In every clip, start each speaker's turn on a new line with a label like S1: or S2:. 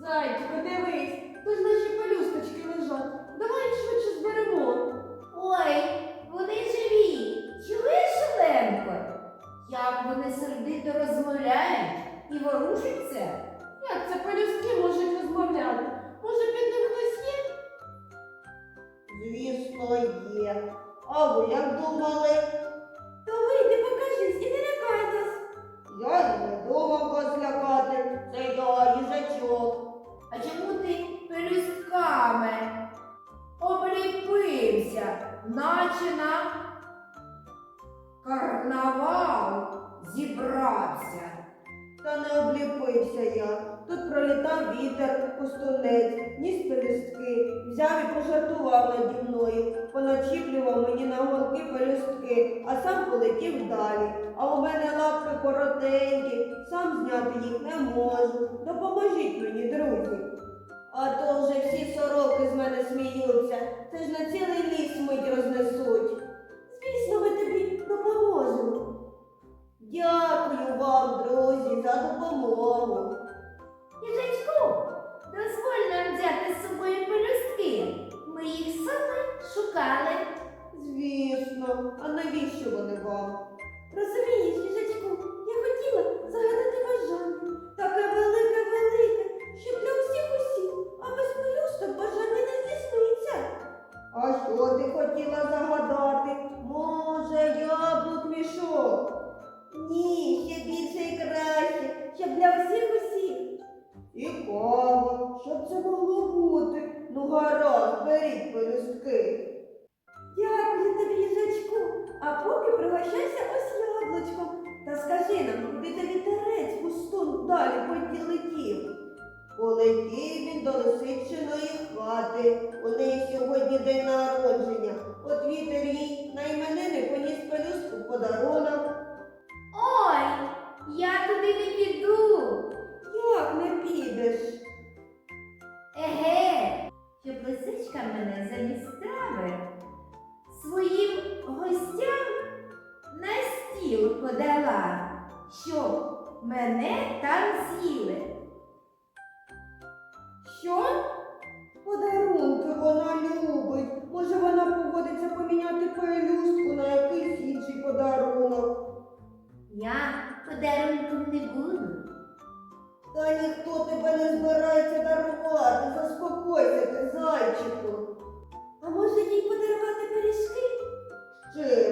S1: Зайчику, дивись, тут ж наші пелюсточки лежать. Давай їх швидше зберемо.
S2: Ой, вони живі. Чуєш, Оленко? Як вони сердито розмовляють і ворушаться?
S1: Як це пелюстки можуть розмовляти? Може, під ним хтось є?
S3: Звісно, є. А ви як думали?
S2: Карнавал зібрався?
S3: Та не обліпився я. Тут пролітав вітер, пустунець, ніс пелюстки, взяв і пожартував наді мною, поначіплював мені на голки пелюстки, а сам полетів далі. А у мене лапки коротенькі, сам зняти їх не можу. Допоможіть мені, друзі. А то вже всі сороки з мене сміються. Це ж на цілий за допомогу.
S1: Полетів
S3: він до лисичиної хати. У неї сьогодні день народження. От вітер їй на іменини поніс пелюстку подарунок.
S2: Ой, я туди не піду.
S3: Як не підеш?
S2: Еге, щоб лисичка мене замість своїм гостям на стіл подала, щоб мене там з'їли.
S3: Що? Подарунки вона любить. Може, вона погодиться поміняти пелюстку на якийсь інший подарунок.
S2: Я подарунком не буду.
S3: Та ніхто тебе не збирається дарувати. Заспокойся ти, зайчику.
S1: А може їй подарувати пиріжки?
S3: Чим?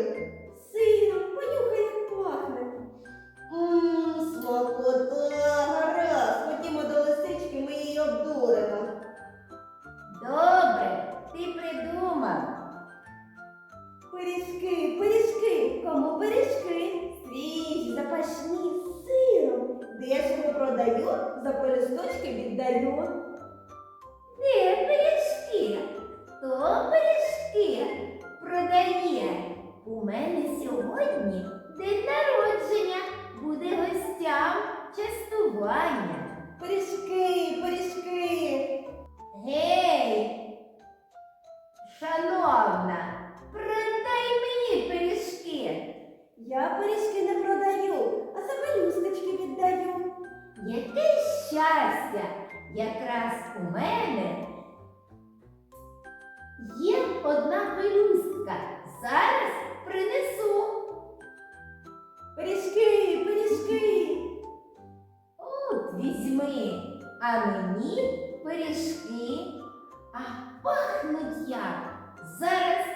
S3: Продаю, за пелюсточки віддаю.
S2: Де пиріжки? Хто пиріжки продає? У мене сьогодні день народження. Буде гостям частування.
S3: Пиріжки, пиріжки.
S2: Гей, мені пиріжки.
S1: А
S2: пахнуть як. Зараз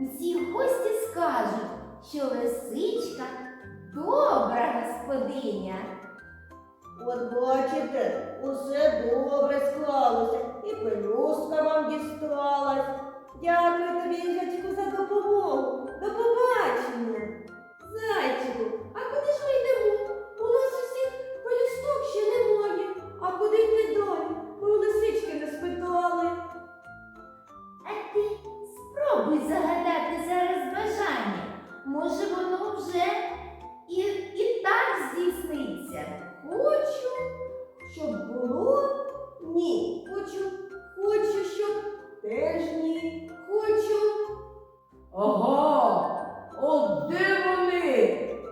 S2: усі гості скажуть, що лисичка добра господиня.
S3: От бачите, усе добре склалося, і пелюстка вам дісталась.
S1: Дякую тобі, їжачку, за допомогу. До побачення. Зайчику, а куди ж ми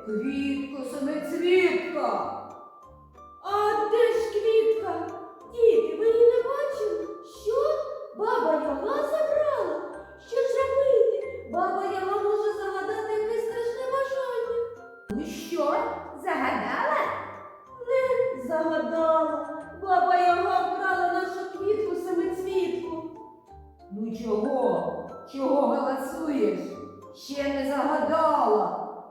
S1: Квітко, саме цвітка. А де ж квітка? Діти, ви її не бачили? Що? Баба Яга забрала?
S2: Що ж робити? Баба Яга може загадати якесь страшне бажання. Ну що? Загадала? Не загадала. Баба
S1: Яга вкрала нашу квітку саме цвітку. Ну чого? Чого голосуєш?
S4: Ще не загадала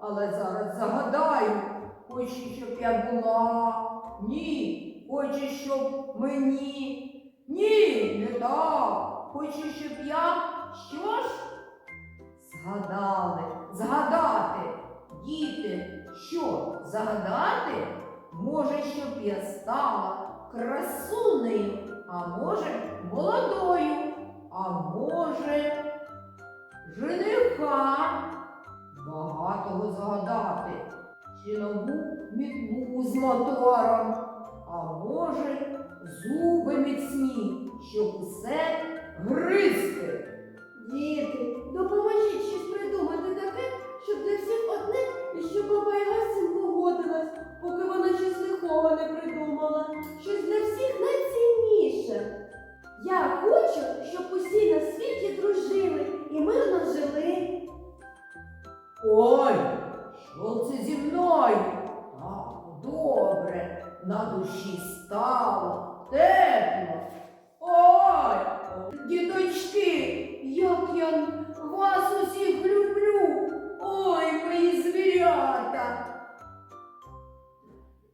S4: вони? Квітко, семицвітка.
S2: хочеш, щоб я була? Ні. Хочеш, щоб мені? Ні, не так. Хочеш, щоб я що ж? Згадали, згадати. Діти, що, загадати? Може, щоб я стала красунею, а може, молодою, а Загадати. Чи нову мітлу з мотором, а може, зуби міцні, щоб усе гризти.
S3: Діти, допоможіть щось придумати таке, щоб для всіх одне і щоб з цим погодилась, поки вона щось лихого не придумала. Щось для всіх найцінніше.
S2: Стало, тепло. Ой, діточки, як я вас усіх люблю. Ой, мої звірята.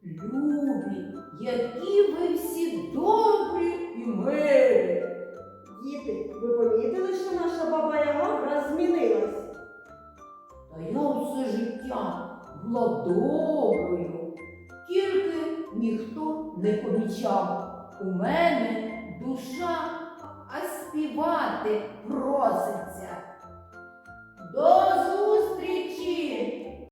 S2: Любі, які ви всі добрі і милі.
S5: Діти, ви помітили, що наша баба Яга враз змінилась?
S2: Та я усе життя була доброю, де помічав у мене душа, а співати проситься. До